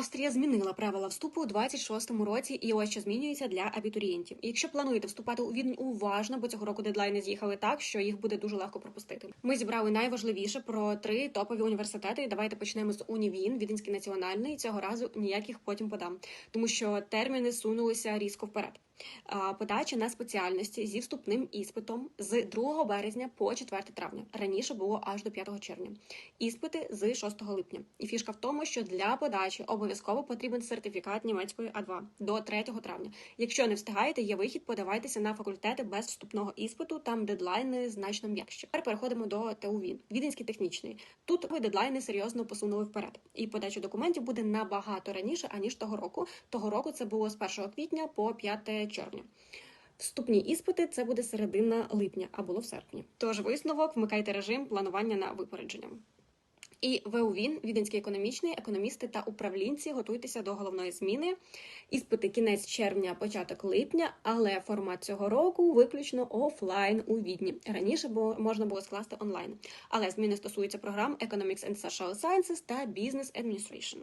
Австрія змінила правила вступу у 26-му році, і ось що змінюється для абітурієнтів. Якщо плануєте вступати у Відень уважно, бо цього року дедлайни з'їхали так, що їх буде дуже легко пропустити. Ми зібрали найважливіше про три топові університети. Давайте почнемо з Унівін, Віденський національний. Цього разу ніяких потім подам, тому що терміни сунулися різко вперед. Подача на спеціальності зі вступним іспитом з 2 березня по 4 травня. Раніше було аж до 5 червня. Іспити з 6 липня. І фішка в тому, що для подачі обов'язково потрібен сертифікат німецької А2 до 3 травня. Якщо не встигаєте, є вихід, подавайтеся на факультети без вступного іспиту. Там дедлайни значно м'якші. Тепер переходимо до ТУ Він. Віденський технічний. Тут ви дедлайни серйозно посунули вперед. І подача документів буде набагато раніше аніж того року. Того року це було з 1 квітня по 5 червня. Вступні іспити це буде середина липня, а було в серпні. Тож висновок вмикайте режим планування на випередження. І ВУВІН, Віденський економічний, економісти та управлінці готуйтеся до головної зміни. Іспити кінець червня, початок липня, але формат цього року виключно офлайн у Відні. Раніше можна було скласти онлайн. Але зміни стосуються програм Economics and Social Sciences та Business Administration.